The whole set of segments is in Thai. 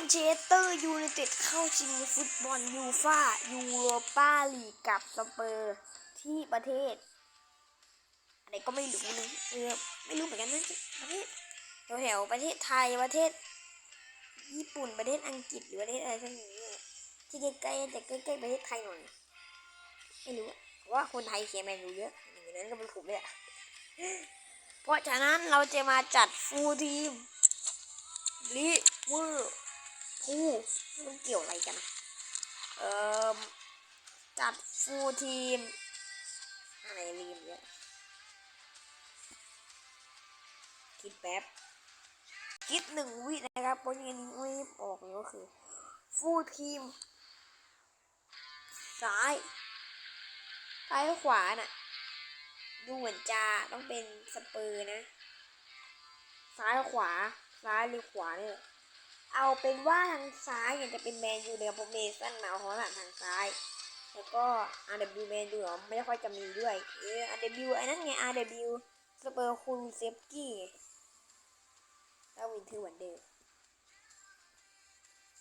นเชสเตอร์ยูไนเต็ดเข้าชิงฟุตบอลยูฟ่ายูโรปาลีกกับสเปอร์ที่ประเทศอะไรก็ไม่รู้นะเออไม่รู้เหมือนกันนะประเทศแถวๆประเทศไทยประเทศ ญี่ปุ่นประเทศอังกฤษหรือประเทศอะไรสักอย่างเนี่ยที่ใกล้ๆแต่ใกล้ๆประเทศไทยหน่อยไม่รู้ว่าคนไทยเขียนแมนยูเยอะอย่างนั้นก็เป็นผมเลยอะเพราะฉะนั้นเราจะมาจัดฟูลทีมลิเวอร์ พูลมันเกี่ยวอะไรกัน เอ่อจัดฟูทีม อะไรลืมเนี่ยคิดแป๊บ คิดหนึ่งวินะครับเพราะยังไงนี้ไม่บอกเลยก็คือ ฟูทีม ซ้าย ซ้ายขวาน่ะ ดูเหมือนจะต้องเป็นสเปอร์นะ ซ้ายขวา ซ้ายหรือขวาเนี่ย เอาเป็นว่าทางซ้ายเนี่ยจะเป็นแมนยูเนี่ยผมเมสันมาเอาของหลังทางซ้าย แล้วก็ RW แมนยูเหรอไม่ค่อยจะมีด้วย เออ RW ไอ้นั่นไง RW สเปอร์คูลเซฟกี้แล้ววินเทอร์วันเดอร์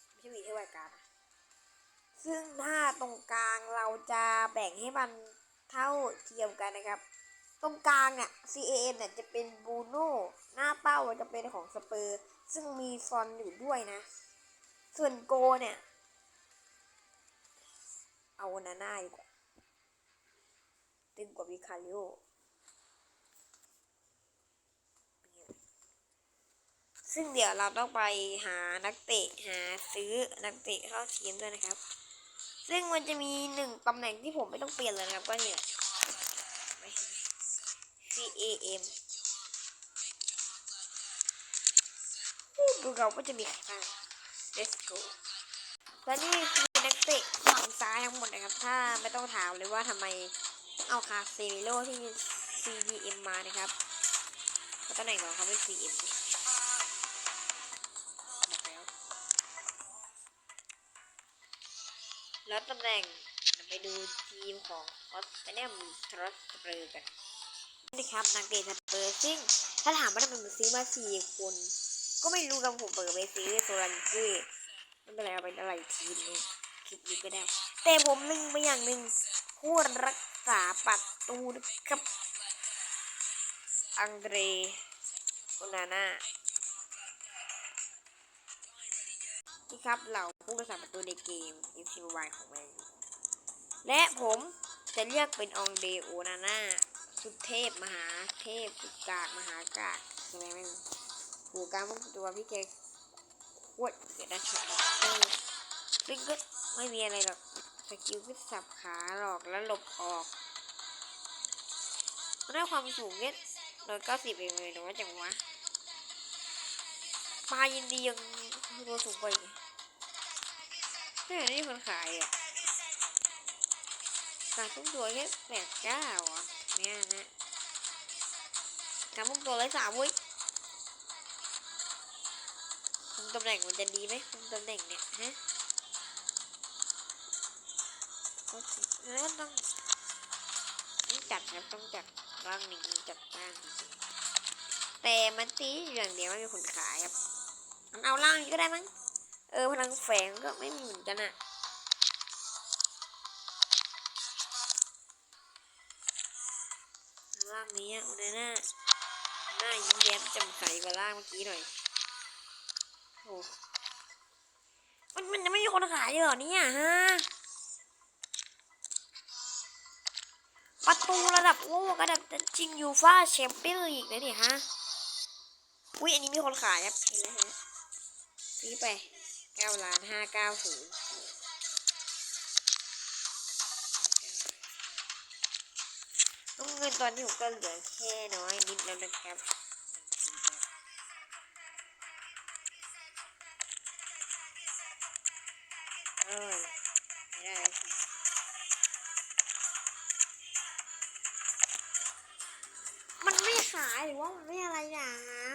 ไม่ใช่วินเทอร์วันการ์ซึ่งถ้าตรงกลางเราจะแบ่งให้มันเท่าเทียมกันนะครับ ตรงกลางเนี่ย CAN เนี่ยจะเป็นบูโน่หน้าเป้าจะเป็นของสเปอร์ ซึ่งมีซอนอยู่ด้วยนะ ส่วนโกเนี่ย เอานาน่าดีกว่าตึงกว่าวิคาริโอซึ่งเดี๋ยวเราต้องไปหานักเตะหาซื้อนักเตะเข้าทีมด้วยนะครับ ซึ่งมันจะมีหนึ่งตำแหน่งที่ผมไม่ต้องเปลี่ยนเลยนะครับก็เนี่ย C A M ดูเราก็จะมีใครบ้าง Let's go และนี่คือนักเตะฝั่งซ้ายทั้งหมดนะครับ ถ้าไม่ต้องถามเลยว่าทำไมเอาคาเซมิโลที่ CDM มานะครับเพราะตำแหน่งของเขาเป็น CM แล้วตำแหน่งไปดูทีมของออสเตรเลียทรัสเปอร์กัน นี่ครับนักเตะสเปอร์ซึ่งถ้าถามว่าทำไมมันซื้อมาสี่คน ก็ไม่รู้กับผมเปิดไปซื้อตัวรันเก้ไม่เป็นไรเอาไปอะไรทีนึงคลิปนี้ก็ได้ แต่ผมลืมไปอย่างหนึ่งผู้รักษาประตูนะครับอังเดรโอนาน่านี่ครับเหล่าผู้รักษาประตูในเกม f c Mobile ของแมนและผมจะเรียกเป็นองเดโอนาน่า สุดเทพมหาเทพกากมหากากอะไรไม่รู้หูการมุกตัวพี่แกโคตรเกิดได้ช็อตเออซึ่งก็ไม่มีอะไรหรอกสกิลก็สับขาหลอกแล้วหลบออกได้ความสูงเนี่ยร้อยเก้าสิบเองเลยแต่ว่าจังวะปลายินดียังตัวสูงกว่าอีกนี่นี่คนขายอะขายทุกตัวแค่แปดเก้าอะ นี่ยนะทำพวกตัวไร้สามเว้ยคุมตำแหน่งมันจะดีไหมคุมตำแหน่งเนี่ยฮะโอเคแล้วต้องต้องจัดครับต้องจัดร่างหนี้จัดร่างจริงแต่มันตีอยู่อย่างเดียวไม่มีคนขายครับมันเอาร่างนี้ก็ได้มั้งเออพลังแฝงก็ไม่มีเหมือนกันอะ ร่างนี้อุนน่าหน้ายิ้มแย้มจ่มใสกว่าร่างเมื่อกี้หน่อยโอ้มันมันจะไม่มีคนขายเยเหรอเนี่ยฮะประตูระดับโลกระดับจริงยูฟ่าแชมเปี้ยนลีกนะเนี่ยฮะอุ้ยอันนี้มีคนขายครับเห็นแล้วฮะซื้อไปเก้าล้านห้าเก้าศูนย์ เงินตอนนี้ผมก็เหลือแค่น้อยนิดแล้วนะครับเอ้ยไม่ได้มันไม่ขายหรือว่ามันไม่อะไรอย่างนะ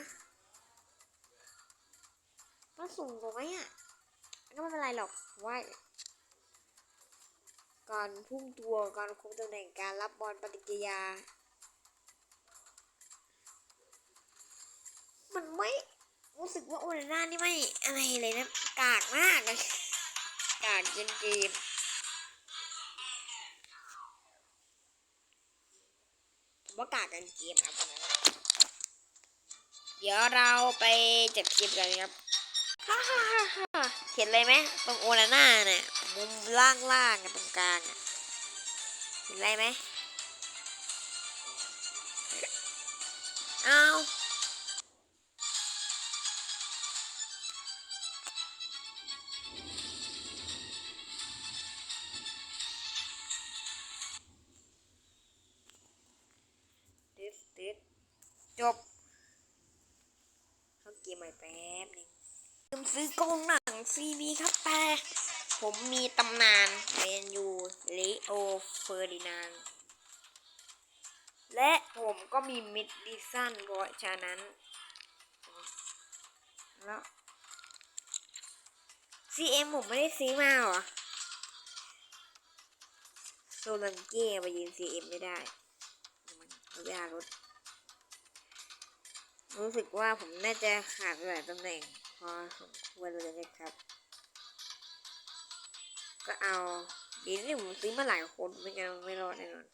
มันสูงกว่าไหมอะก็ไม่เป็นไรหรอกว่า การพุ่งตัว การคุมตำแหน่ง การรับบอลปฏิกิริยา มันไม่รู้สึกว่าโอนาน่านี่ไม่อะไรเลยนะ กากมากเลย กากเกินเกินผมว่ากากกันเกมครับเดี๋ยวเราไปจับคลิปกันครับ ฮ่าฮ่าฮ่าเห็นเลยไหมตรงโอนาน่าเนี่ยมุมล่างล่างๆกับตรงกลางเห็นอะไรไหมเอาตึ๊ดตึ๊ดจบเขาเกมใหม่แป๊บนึง ซื้อกรงหนังซีบีครับแต่ผมมีตำนานเมนยูลิโอเฟอร์ดินานและผมก็มีมิดดิสันเพราะฉะนั้น แล้ว CM ผมไม่ได้ซื้อมาหรอโซลันเก้ไปยืน CM ไม่ได้มันเวลารถรู้สึกว่าผมน่าจะขาดหลายตำแหน่ง อสมควรเลยนะครับ ก็เอาดีนะที่ผมซื้อมาหลายคนไม่งั้นไม่รอดแน่นอน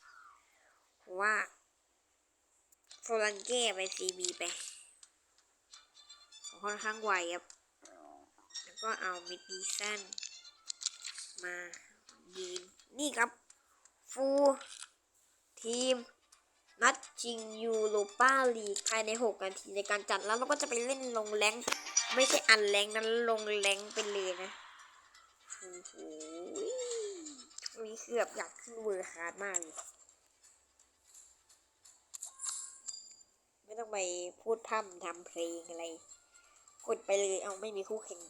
เพราะว่าโซลันเก้ไปซีบีไปค่อนข้างไวครับ แล้วก็เอามิดดีซันมายืนนี่ครับ ฟูลทีม นัดชิงยูโรปาลีกภายใน 6 นาทีในการจัดแล้วเราก็จะไปเล่นลงแรง ไม่ใช่อันแรงนั้นลงแรงไปเลยนะโอ้โหมีเกือบอยากขึ้นเวอร์คาร์ดมากเลยไม่ต้องไปพูดพร่ำทำเพลงอะไร กดไปเลยเอาไม่มีคู่แข่ง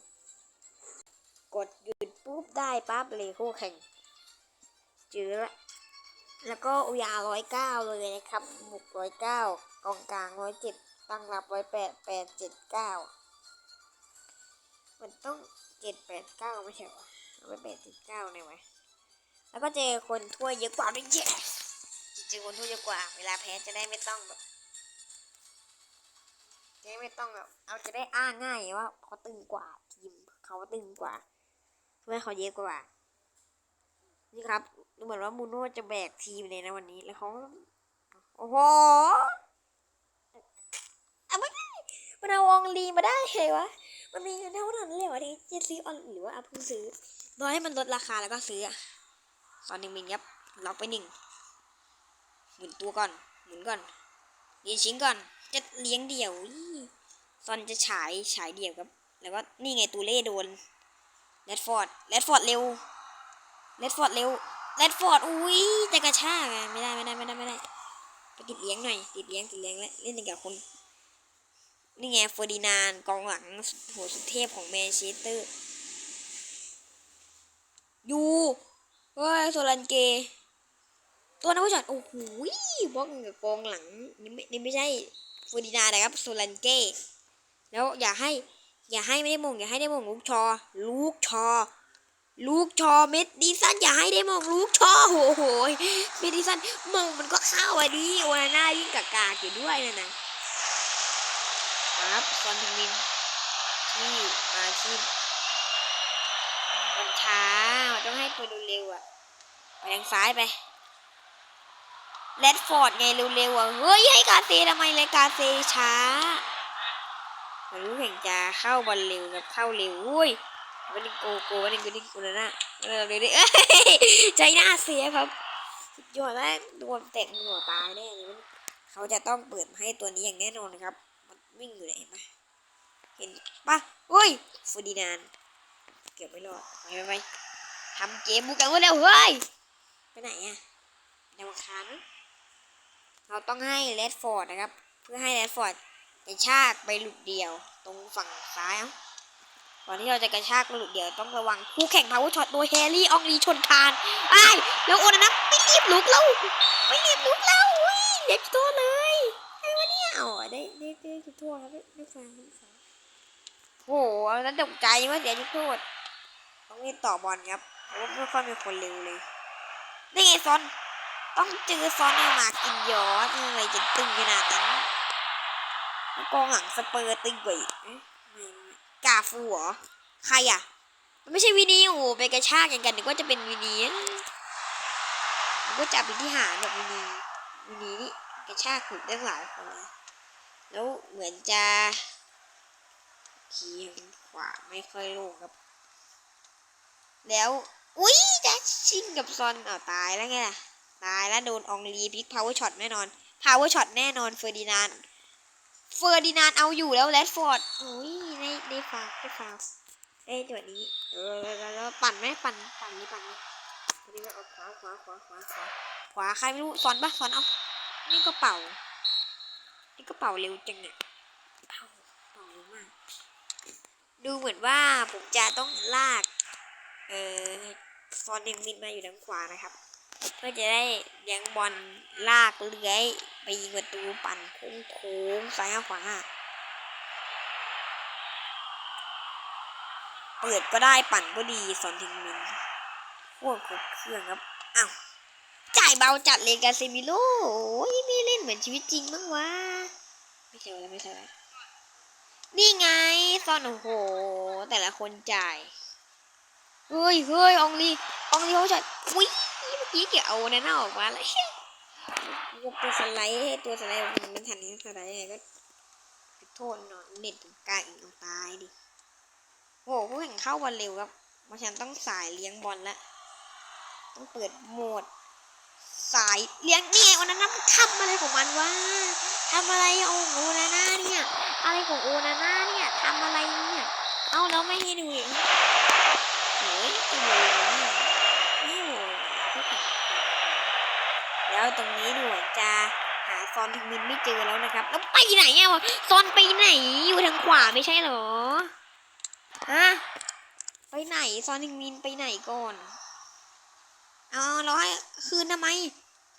กดหยุดปุ๊บได้ปั๊บเลยคู่แข่งเจอละแล้วก็อุยาร้อยเก้าเลยนะครับบุกร้อยเก้ากองกลางร้อยเจ็ดตั้งรับร้อยแปดแปดเจ็ดเก้า มันต้องเจ็ดแปดเก้าไม่ใช่เหรอร้อยแปดเจ็ดเก้าเนี่ยวะแล้วก็เจอคนถ้วเยอะกว่าด้วย yes เจอคนถ้วเยอะกว่า เวลาแพ้จะได้ไม่ต้องแบบจะได้ไม่ต้องแบบเอาจะได้อ้างง่ายว่าเขาตึงกว่าทีมเขาตึงกว่าเพื่อนเขาเยอะกว่า นี่ครับดูเหมือนว่ามูโน่จะแบกทีมเลยนะวันนี้แล้วเขาโอ้โหอะไม่ได้มันเอาวองลีมาได้เหรอวะ มันมีเงินเท่านั้นเลยเหรอที่จะซื้อออนหรือว่าอาเพิ่งซื้อรอให้มันลดราคาแล้วก็ซื้ออะตอนหนึ่งมินครับล็อกไปหนึ่งหมุนตัวก่อน หมุนก่อนเลี้ยงชิ้นก่อน จะเลี้ยงเดี่ยวอี้ซอนจะฉายฉายเดี่ยวครับ แล้วก็นี่ไงตูเล่โดนแรดฟอร์ดแรดฟอร์ดเร็วเลดฟอร์ดเร็วเลดฟอร์ดอุ้ยจะกระชากไม่ได้ไม่ได้ไม่ได้ไม่ได้ไปติดเลี้ยงหน่อยติดเลี้ยงติดเลี้ยงแล้วเล่นกับคน นี่ไงเฟอร์ดินานกองหลังโหสุดเทพของแมนเชสเตอร์ ยูเฮ้ยโซลันเก ตัวนักผู้ชายโอ้โหบล็อกกับกองหลังนี่ไม่นี่ไม่ใช่เฟอร์ดินานนะครับโซลันเก แล้วอย่าให้ อย่าให้ไม่ได้มง อย่าให้ได้มงลูกชอ ลูกชอ ลูกชอเม็ดดิสันอย่าให้ได้มองลูกชอโหโหเม็ดดิสันมองมันก็เข้าอะดิโอนาน่ายิ่งกากากอยู่ด้วยนะนะ ครับซอนทมินที่มาที่มันช้ามันต้องให้ตัวเร็วๆอะไปทางซ้ายไปแรดฟอร์ดไงเร็วๆอะเฮ้ยให้กาเซทำไมเลยกาเซช้ามันรู้แข่งจะเข้าบอลเร็วครับเข้าเร็วอุ้ยวันนี้โกโก้วันนี้กูนี่กูนะเออเลยดิเอ้ยใจหน้าเสียครับสุดยอดแล้วโดนเตะหัวตายแน่เลยเขาจะต้องเปิดให้ตัวนี้อย่างแน่นอนนะครับ วิ่งอยู่ไหนเห็นปะเห็นปะเฮ้ยฟูดีนาน เกือบไม่รอดไปไปไปทำเกมบุกกันไว้แล้วเฮ้ย ไปไหนอะดาวอังคารมั้งเราต้องให้เลดฟอร์ดนะครับ เพื่อให้เลดฟอร์ดกระชากไปหลุดเดียว ตรงฝั่งซ้ายเอ้าก่อนที่เราจะกระชากหลุดเดียวต้องระวังคู่แข่งพาวเวอร์ช็อตโดยแฮร์รี่อองลีชนคานไอ้แล้วโอนนะไม่รีบลุกแล้วไม่รีบลุกแล้วอุ้ยเด็กโทษเลยไอ้วะเนี่ยอ๋อ ได้ได้ได้จุดโทษครับได้ได้ฟังโอ้โหอันนั้นตกใจว่าเสียจุดโทษต้องเล่นต่อบอลครับเพราะไม่ค่อยมีคนเร็วเลยนี่ไงซอน ต้องเจอซอนเนี่ยมากินยอดอะไรจะตึงขนาดนั้นกองหลังสเปอร์ตึงกว่าอีกกาฟูเหรอใครอะมันไม่ใช่วินีโอ้ไปกระชากอย่างกันนึกว่าจะเป็นวินีนึกว่าจะเป็นที่หาแบบวินีวินีนี่กระชากถูกได้หลายคนเลย แล้วเหมือนจะขี่ขวาไม่ค่อยลงครับ แล้ว อุ้ยจะชิงกับซอนอ้าตายแล้วไงล่ะ ตายแล้วโดนอองลีพิกพาวเวอร์ช็อตแน่นอน พาวเวอร์ช็อตแน่นอนเฟอร์ดินานเฟอร์ดินานเอาอยู่แล้วแรดฟอร์ดอุ้ยได้ได้ฟาวได้ฟาวได้ตัวนี้เออแล้วปั่นไหมปั่นปั่นนี่ปั่นไหมตัวนี้ก็เอาขวาขวาขวาขวาขวาขวาใครไม่รู้สอนปะสอนเอานี่ก็เป่า นี่ก็เป่าเร็วจังเนี่ยเป่าเป่าเร็วมาก ดูเหมือนว่าผมจะต้องลาก เอ่อซอนเดงมินมาอยู่ด้านขวานะครับ เพื่อจะได้เลี้ยงบอลลากเลื้อยไปยิงประตูปั่นโค้งโค้งๆซ้ายขวาเปิดก็ได้ปั่นก็ดีสอนทิงมินพวกครบเครื่องครับ อ้าว จ่ายเบาจัดเลยกาเซมิโลโอ้ยไม่เล่นเหมือนชีวิตจริงมั้งวะ ไม่ใช่แล้วไม่ใช่แล้วนี่ไงซอนโอ้โห แต่ละคนจ่ายเฮ้ยเฮ้ยองลีองลีเขาจัดอุ้ยเมื่อกี้เกี่ยวเอาแน่นออกมาเลยยกตัวสไลด์ให้ตัวสไลด์มันไม่ทันที่สไลด์ไงก็โทษหนอนเน็ตผมกล้าอีกต้องตายดิโอ้โหผู้แข่งเข้าบอลเร็วครับเพราะฉันต้องสายเลี้ยงบอลละต้องเปิดโหมด สายเลี้ยงนี่ไงวันนั้นมันทำอะไรของมันวะทำอะไรโอ้โหนาน่าเนี่ย อะไรของโอนาน่าเนี่ยทำอะไรเนี่ย เอาแล้วไม่ให้ดูอีกเฮ้ยโวยนะไม่โวยพี่แข็งแล้วตรงนี้ดูเหมือนจะหาซอนทึงมินไม่เจอแล้วนะครับ แล้วไปไหนอะวะซอนไปไหนอยู่ทางขวาไม่ใช่เหรอฮะไปไหนซอนทึงมินไปไหนก่อน เอาเราให้คืนทำไม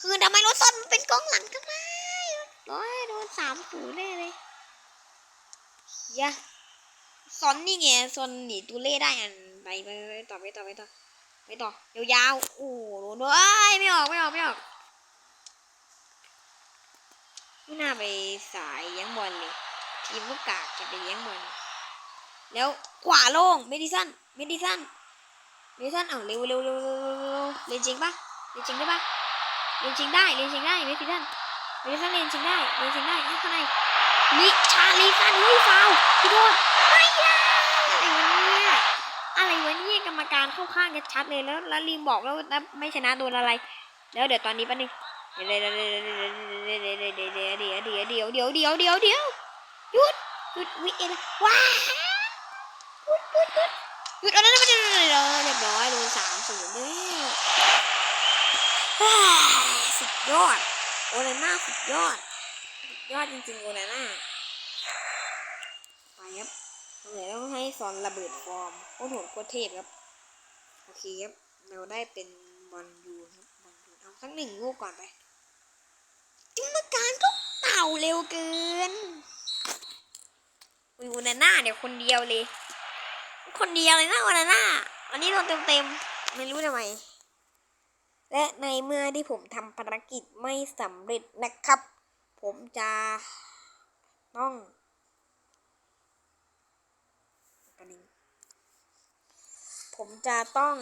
คืนทำไมรถซอนมันเป็นกองหลังทำไมร้อยโดนสามศูแน่เลยเฮียซอนนี่ไงซอนหนีตูเล่ได้อันไปไปไปต่อไปต่อไปต่อไปต่อยาวๆโอ้โหโดนด้วยเอ้ยไม่ออกไม่ออกไม่ออกไม่น่าไปสายเลี้ยงบอลเลยทีมก็กากจะไปเลี้ยงบอลแล้วขวาโล่งเมดิสันเมดิสัน เมสันเอาเร็วเร็วเร็วเร็วเร็วเร็วเล่นจริงปะเล่นจริงได้ปะเล่นจริงได้เล่นจริงได้เมสันเมสันเล่นจริงได้เล่นจริงได้ข้างในลิชาลีสันเฮ้ยฟาวพี่โดนไม่ได้อะไรวะเนี่ยอะไรวะเนี่ยกรรมการเข้าข้างกันชัดเลยแล้วแล้วลีมบอกแล้วว่าไม่ชนะโดนอะไร แล้วเดี๋ยวตอนนี้ปะนี่เดี๋ยวเดี๋ยวเดี๋ยวเดี๋ยวเดี๋ยวเดี๋ยวเดี๋ยวเดี๋ยวเดี๋ยวเดี๋ยวเดี๋ยวเดี๋ยวเดี๋ยวหยุดหยุดวิเอ็นว้าหยุดหยุดหยุด หยุดเอาแล้วไม่ได้เรียบร้อยโดนสามศูนย์แล้วสุดยอด โอนาน่าสุดยอดสุดยอดจริงๆโอนาน่าไปครับเดี๋ยวต้องให้ซอนระเบิดฟอร์มโคตรโหดโคตรเทพครับ โอเคครับ เราได้เป็นบอลยูครับบอลยูเอาสักหนึ่งลูกก่อนไปกรรมการก็เป่าเร็วเกินอุยอุนาน่าเดี๋ยวคนเดียวเลย คนเดียวเลยนะอุนน่าวันนี้โดนเต็มๆไม่รู้ทำไม และในเมื่อที่ผมทำภารกิจไม่สำเร็จนะครับ ผมจะต้องกันเองผมจะต้อง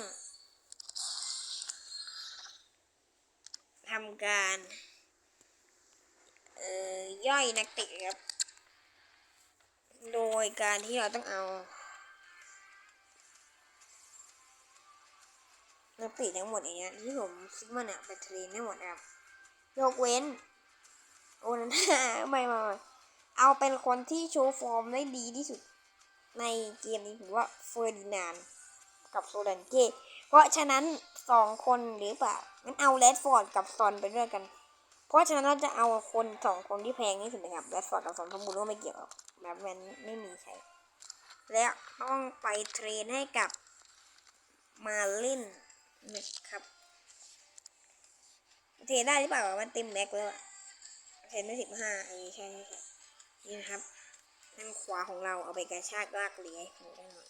ทำการเอ่อย่อยนักเตะครับ โดยการที่เราต้องเอา นักเตะทั้งหมดอย่างเงี้ยที่ผมซื้อมาเนี่ยไปเทรนให้หมดครับยกเว้น โอ้นั่นไม่ไม่ม่เอาเป็นคนที่โชว์ฟอร์มได้ดีที่สุด ในเกมนี้ถือว่าเฟอร์ดินานด์กับโซดันเก้เพราะฉะนั้นสองคนหรือเปล่างั้นเอาแรดฟอร์ดกับซอนไปด้วยกัน เพราะฉะนั้นเราจะเอาคนสองคนที่แพงที่สุดนะครับแรดฟอร์ดกับซอนสมบูรณ์ก็ไม่เกี่ยวกแบบนั้นไม่มีใช้แล้วต้องไปเทรนให้กับมาเล่น นะครับเทนได้หรือเปล่ามันเต็มแม็กแล้วอะเทนได้สิบห้าอันนี้ใช่ใช่นี่นะครับทางขวาของเราเอาไปกระชากลากเลื้ยงได้หน่อย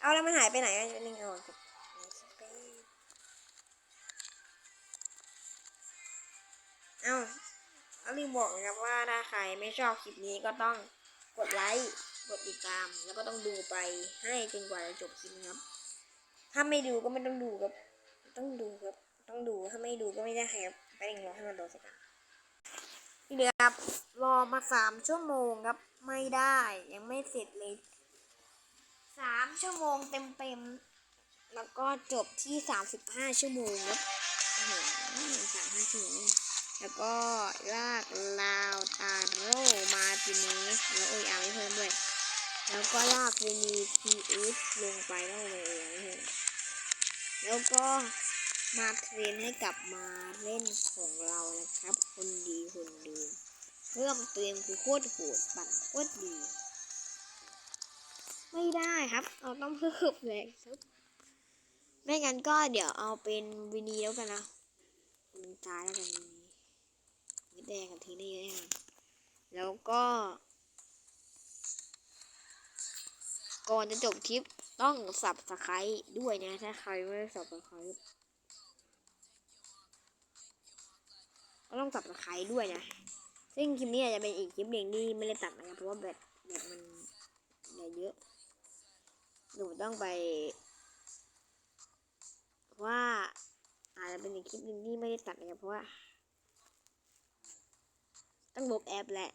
เอาแล้วมันหายไปไหนอะนึงเอาจากในสเปซเอาเอาลืมบอกนะครับว่าถ้าใครไม่ชอบคลิปนี้ก็ต้องกดไลค์กดติดตาม แล้วก็ต้องดูไปให้จนกว่าจะจบคลิปนะครับ ถ้าไม่ดูก็ไม่ต้องดูครับ ต้องดูครับ ต้องดู ถ้าไม่ดูก็ไม่ได้ครับ ไปเองรอให้มันโดนสักกันนี่เลยครับ รอมาสามชั่วโมงครับ ไม่ได้ ยังไม่เสร็จเลยสามชั่วโมงเต็มเต็มๆแล้วก็จบที่สามสิบห้าชั่วโมงครับโอ้โหสามห้าชั่วโมง แล้วก็ลากลาวตาโรมาติเนสแล้วโอ้ยอาไม่เพิ่มด้วย แล้วก็ลากเวนีพีเอสลงไปแล้วโอยอาไม่เพิ่มแล้วก็ มาเทรนให้กลับมาเล่นของเรานะครับ คนดีคนดีเพิ่มเติมคือโคตรโหดปั่นโคตรดี ไม่ได้ครับ เราต้องเพิ่มแรงครับไม่งั้นก็เดี๋ยวเอาเป็นวินีแล้วกันนะมึงตายแล้วกันวินีไม่แดงกับทีนี่แน่นอนแล้วก็ก่อนจะจบคลิปต้องสับสไครด้วยนะ ถ้าใครไม่ได้สับสไคร ก็ต้องสับสไครด้วยนะ ซึ่งคลิปนี้อาจจะเป็นอีกคลิปหนึ่งที่ไม่ได้ตัดนะครับเพราะว่าแบตแบตมันเหลือเยอะหนูต้องไปว่าอาจจะเป็นอีกคลิปหนึ่งที่ไม่ได้ตัดนะครับเพราะว่า ต้องลบแอปแหละ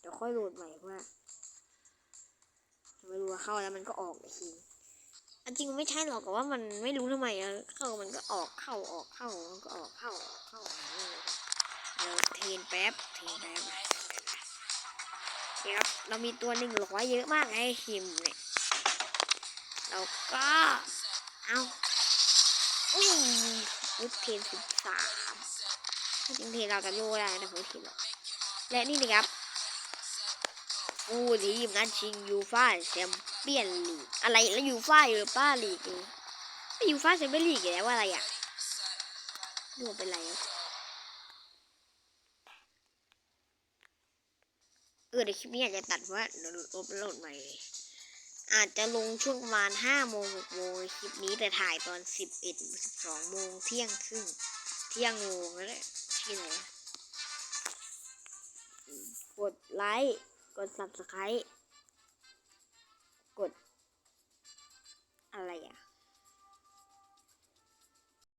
เดี๋ยวค่อยโหลดใหม่เพราะว่าไม่รู้ว่าเข้าแล้วมันก็ออกทีอันจริงไม่ใช่หรอกแต่ว่ามันไม่รู้ทำไมอะเข้ามันก็ออกเข้าออกเข้ามันก็ออกเข้าออกเข้า เทียวเทนแป๊บเทรนแป๊บนี่ครับ เรามีตัวหนึ่งร้อยเยอะมากไอ้คิมเนี่ยแล้วก็เอาอุ้ยฟุตเทนสิบสามจริงเทนเราจะโย่ได้นะฟุตเทนหรอกและนี่นะครับผู้ทีมนัดชิงยูฟ่าแชมเปี้ยนลีกอะไรแล้วยูฟ่ายูป้าลีกนี่ไม่ยูฟ่าแชมเปี้ยนลีกอยู่แล้วว่าอะไรอะดูว่าเป็นไรอะ เออเดี๋ยวคลิปนี้อาจจะตัดเพราะว่าเดี๋ยวลบโหลดใหม่อาจจะลงช่วงประมาณห้าโมงหกโมงคลิปนี้แต่ถ่ายตอนสิบเอ็ดสิบสองโมงเที่ยงครึ่งเที่ยงโมงแล้วแหละที่ไหนกดไลค์กด subscribe กดอะไรอะ